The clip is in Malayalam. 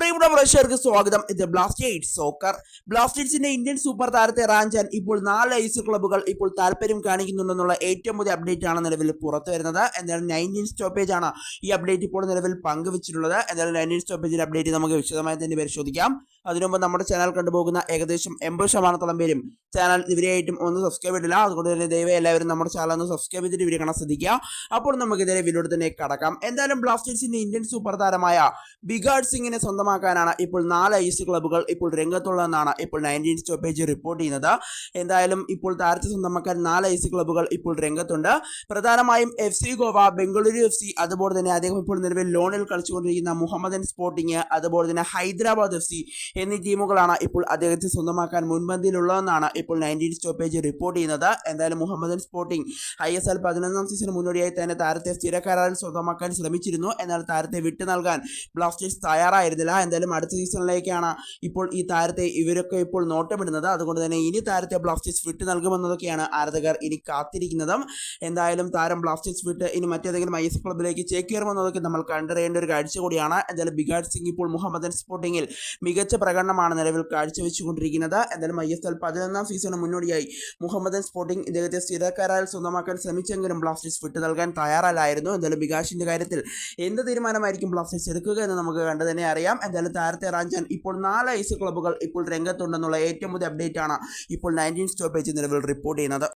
പ്രിയമുള്ള പ്രേക്ഷകർക്ക് സ്വാഗതം. ഇത് ബ്ലാസ്റ്റേഴ്സ് സോക്കർ ബ്ലാസ്റ്റേഴ്സിന്റെ ഇന്ത്യൻ സൂപ്പർ താരത്തെ റാഞ്ചാൻ ഇപ്പോൾ നാല് ഐസ് ക്ലബ്ബുകൾ ഇപ്പോൾ താല്പര്യം കാണിക്കുന്നുണ്ടെന്നുള്ള ഏറ്റവും പുതിയ അപ്ഡേറ്റ് ആണ് നിലവിൽ പുറത്തു വരുന്നത്. എന്തായാലും നയന്റീൻ സ്റ്റോപ്പേജ് ആണ് ഈ അപ്ഡേറ്റ് ഇപ്പോൾ നിലവിൽ പങ്കുവച്ചിട്ടുള്ളത്. എന്തായാലും നയന്റീൻ സ്റ്റോപ്പേജിന്റെ അപ്ഡേറ്റ് നമുക്ക് വിശദമായി തന്നെ പരിശോധിക്കാം. അതിനു മുമ്പ് നമ്മുടെ ചാനൽ കണ്ടുപോകുന്ന ഏകദേശം എൺപത് ശതമാനത്തോളം പേരും ചാനൽ ഇവരെയായിട്ടും ഒന്ന് സബ്സ്ക്രൈബ് ചെയ്തില്ല അതുകൊണ്ട് തന്നെ ദയവായി എല്ലാവരും നമ്മുടെ ചാനൽ ഒന്ന് സബ്സ്ക്രൈബ് ചെയ്തിട്ട് വീഡിയോ കാണാൻ ശ്രദ്ധിക്കുക. അപ്പോൾ നമുക്ക് ഇതിനെ വീഡിയോ തന്നെ കടക്കാം. എന്തായാലും ബ്ലാസ്റ്റേഴ്സിന്റെ ഇന്ത്യൻ സൂപ്പർ താരമായ ബിഗാഡ് സിംഗിനെ സ്വന്തമാക്കാനാണ് ഇപ്പോൾ നാല് ഐസ് ക്ലബ്ബുകൾ ഇപ്പോൾ രംഗത്തുള്ളതെന്നാണ് ഇപ്പോൾ നയന്റീൻ സ്റ്റോപ്പേജ് റിപ്പോർട്ട് ചെയ്യുന്നത്. എന്തായാലും ഇപ്പോൾ താരത്തെ സ്വന്തമാക്കാൻ നാല് ഐസ് ക്ലബ്ബുകൾ ഇപ്പോൾ രംഗത്തുണ്ട്. പ്രധാനമായും F C Goa Bengaluru F C അതുപോലെ തന്നെ അദ്ദേഹം ഇപ്പോൾ നിലവിൽ ലോണിൽ കളിച്ചുകൊണ്ടിരിക്കുന്ന മുഹമ്മദൻ സ്പോർട്ടിങ് അതുപോലെ തന്നെ ഹൈദരാബാദ് എഫ് സി എന്നീ ടീമുകളാണ് ഇപ്പോൾ അദ്ദേഹത്തെ സ്വന്തമാക്കാൻ മുൻപന്തിയിലുള്ളതെന്നാണ് ഇപ്പോൾ നയന്റീൻ സ്റ്റോപ്പേജ് റിപ്പോർട്ട് ചെയ്യുന്നത്. എന്തായാലും Mohammedan sporting I S L പതിനൊന്നാം സീസൺ മുന്നോടിയായി തന്നെ താരത്തെ സ്ഥിരക്കാരാൽ സ്വന്തമാക്കാൻ ശ്രമിച്ചിരുന്നു. എന്നാൽ താരത്തെ വിട്ടു നൽകാൻ ബ്ലാസ്റ്റേഴ്സ് തയ്യാറായിരുന്നില്ല. എന്തായാലും അടുത്ത സീസണിലേക്കാണ് ഇപ്പോൾ ഈ താരത്തെ ഇവരൊക്കെ ഇപ്പോൾ നോട്ടമിടുന്നത്. അതുകൊണ്ട് തന്നെ ഇനി താരത്തെ ബ്ലാസ്റ്റേഴ്സ് വിട്ടു നൽകുമെന്നതൊക്കെയാണ് ആരാധകർ ഇനി കാത്തിരിക്കുന്നതും. എന്തായാലും താരം ബ്ലാസ്റ്റേഴ്സ് വിട്ട് ഇനി മറ്റേതെങ്കിലും ഐ എസ് ക്ലബിലേക്ക് ചേക്കേറുമെന്നതൊക്കെ നമ്മൾ കണ്ടറിയേണ്ട ഒരു കാഴ്ച കൂടിയാണ്. എന്തായാലും ബിഗാഡ് സിംഗ് ഇപ്പോൾ മുഹമ്മദൻ സ്പോർട്ടിങ്ങിൽ മികച്ച പ്രകടനമാണ് നിലവിൽ കാഴ്ചവെച്ചുകൊണ്ടിരിക്കുന്നത്. എന്തായാലും ഐ എസ് എൽ പതിനൊന്നാം സീസണിന് മുന്നോടിയായി. മുഹമ്മദൻ സ്പോർട്ടിംഗ് ഇദ്ദേഹത്തെ സ്ഥിരക്കാരാൽ സ്വന്തമാക്കാൻ ശ്രമിച്ചെങ്കിലും ബ്ലാസ്റ്റേഴ്സ് വിട്ടു നൽകാൻ തയ്യാറല്ലായിരുന്നു. എന്തായാലും ബികാഷിന്റെ കാര്യത്തിൽ എന്ത് തീരുമാനമായിരിക്കും ബ്ലാസ്റ്റേഴ്സ് എടുക്കുക എന്ന് നമുക്ക് കണ്ടു തന്നെ അറിയാം. എന്തായാലും താരത്തെ റാഞ്ചാൻ ഇപ്പോൾ നാല് ഐസ് ക്ലബ്ബുകൾ ഇപ്പോൾ രംഗത്തുണ്ടെന്നുള്ള ഏറ്റവും പുതിയ അപ്ഡേറ്റ് ആണ് ഇപ്പോൾ നയന്റീൻ സ്റ്റോപ്പേജ് നിലവിൽ റിപ്പോർട്ട് ചെയ്യുന്നത്.